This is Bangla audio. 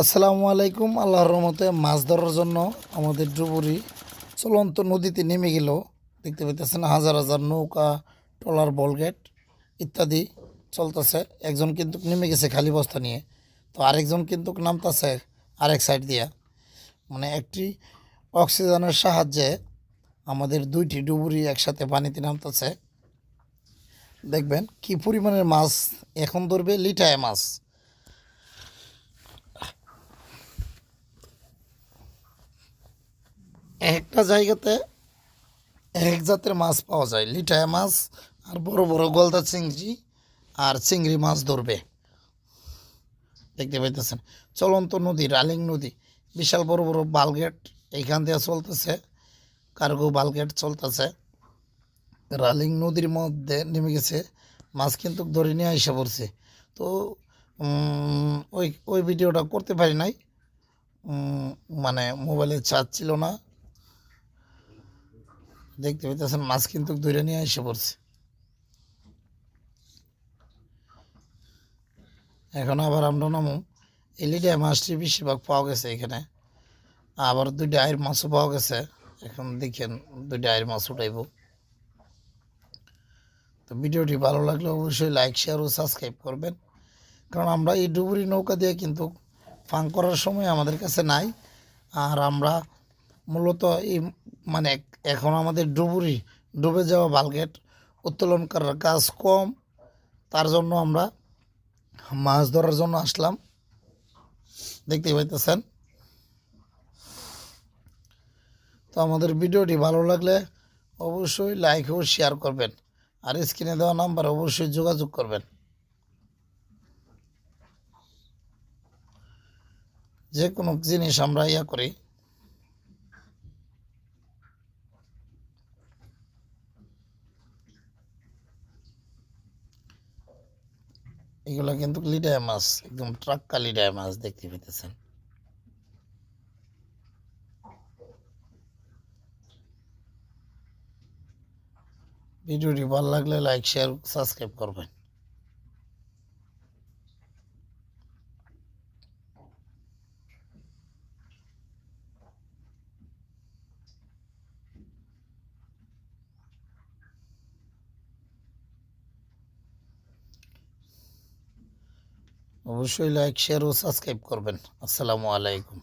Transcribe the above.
আসসালামু আলাইকুম, আল্লাহর রহমতে মাছ ধরার জন্য আমাদের ডুবুরি চলন্ত নদীতে নেমে গেল। দেখতে পাইতেছেন হাজার হাজার নৌকা, ট্রলার, বলগেট ইত্যাদি চলতেছে। একজন কিন্তু নেমে গেছে খালি বস্তা নিয়ে। তো আরেকজন কিন্তু নামতেছে আরেক সাইড দিয়া। মানে একটি অক্সিজেনের সাহায্যে আমাদের দুইটি ডুবুরি একসাথে পানিতে নামতেছে। দেখবেন কি পরিমাণের মাছ এখন ধরবে, লিটায় মাছ। একটা জায়গাতে এক জাতের মাছ পাওয়া যায়, লিটায় মাছ আর বড় বড় গলদা চিংড়ি আর চিংড়ি মাছ ধরবে। দেখতে পাইতেছেন। চলন্ত নদী, রালিং নদী, বিশাল বড় বড় বালগেট এইখান দিয়ে চলতেছে, কার্গো বালগেট চলতেছে। রালিং নদীর মধ্যে নেমে গেছে, মাছ কিন্তু ধরে নিয়ে এসে পড়ছে। তো ওই ওই ভিডিওটা করতে পারি নাই। মানে মোবাইলে চার্জ ছিল না। দেখতে পাইতেছেন, মাছ কিন্তু ধরে নিয়ে এসে পড়ছে। এখন আবার আমরা নামো। এলিডিয়া মাছটি বেশিরভাগ পাওয়া গেছে এখানে। আবার দুইটা আয়ের মাছও পাওয়া গেছে। এখন দেখেন দুইটা আয়ের মাছ উঠাইব। তো ভিডিওটি ভালো লাগলে অবশ্যই লাইক শেয়ার ও সাবস্ক্রাইব করবেন। কারণ আমরা এই ডুবুরি নৌকা দিয়ে কিন্তু ফাং করার সময় আমাদের কাছে নাই। আর আমরা মূলত এই মানে এখন আমাদের ডুবুরি, ডুবে যাওয়া বালগেট উত্তোলন করার কাজ কম। তার জন্য আমরা মাছ ধরার জন্য আসলাম। দেখতে পাইতেছেন? তো আমাদের ভিডিওটি ভালো লাগলে অবশ্যই লাইক ও শেয়ার করবেন। আর স্ক্রিনে দেওয়া নাম্বার অবশ্যই যোগাযোগ করবেন। যে কোনো জিনিস আমরা ইয়া করি। এগুলো কিন্তু লিডায় মাছ, একদম ট্রাক্কা লিডায় মাছ দেখতে পেতেছেন। ভিডিওটি ভালো লাগলে লাইক, শেয়ার, সাবস্ক্রাইব করবেন। অবশ্যই লাইক শেয়ার ও সাবস্ক্রাইব করবেন। আসসালামু আলাইকুম।